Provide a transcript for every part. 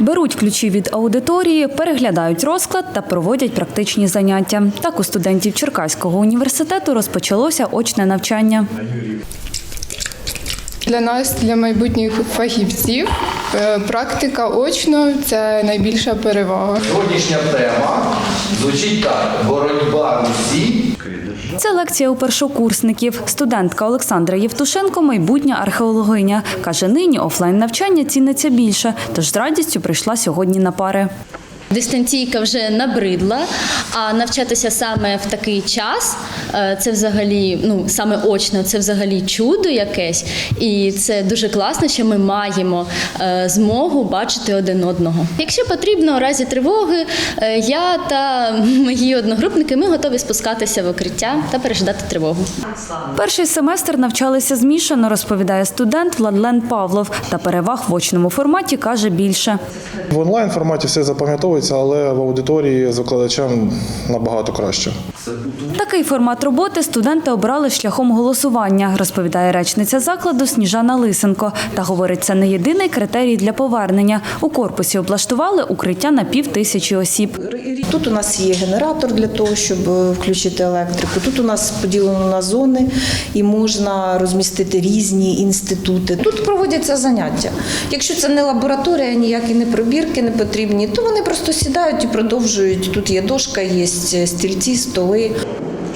Беруть ключі від аудиторії, переглядають розклад та проводять практичні заняття. Так у студентів Черкаського університету розпочалося очне навчання. Для нас, для майбутніх фахівців, е, практика очно це найбільша перевага. Сьогоднішня тема звучить так: боротьба усі Це лекція у першокурсників. Студентка Олександра Євтушенко, майбутня археологиня. Каже, нині офлайн навчання ціниться більше, тож з радістю прийшла сьогодні на пари. Дистанційка вже набридла, а навчатися саме в такий час е, це взагалі, ну саме очно, це взагалі чудо якесь, і це дуже класно, що ми маємо е, змогу бачити один одного. Якщо потрібно, у разі тривоги, е, я та мої одногрупники ми готові спускатися в укриття та пережидати тривогу. Перший семестр навчалися змішано, розповідає студент Владлен Павлов. Та переваг в очному форматі каже більше. В онлайн форматі все запам'ятовується, але в аудиторії з викладачем набагато краще. Такий формат роботи студенти обрали шляхом голосування, розповідає речниця закладу Сніжана Лисенко. Та говорить, це не єдиний критерій для повернення. У корпусі облаштували укриття на пів тисячі осіб. Тут у нас є генератор для того, щоб е, включити електрику. Тут у нас поділено на зони і можна розмістити різні інститути. Тут проводяться заняття. Якщо це не лабораторія, ніякі не пробірки не потрібні, то вони просто сідають і продовжують. Тут є дошка, є стільці, столи.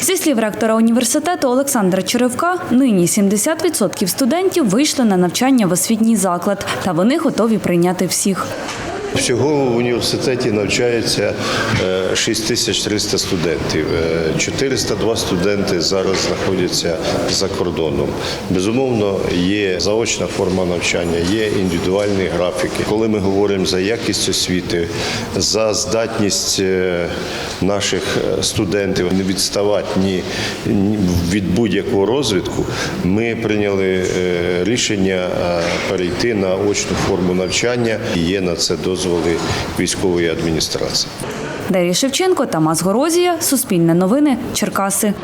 Зі слів ректора університету Олександра Черевка, нині 70% студентів вийшли на навчання в освітній заклад, та вони готові прийняти всіх. Всього в університеті навчається е, 6300 студентів. Е, 402 студенти зараз знаходяться за кордоном. Безумовно, є заочна форма навчання, є індивідуальні графіки. Коли ми говоримо за якість освіти, за здатність е, наших е, студентів не відставати ні від будь-якого розвитку, ми прийняли е, рішення е, перейти на очну форму навчання. Є на це дозволи військової адміністрації. Дар'я Шевченко, Тамас Горозія, Суспільне новини, Черкаси.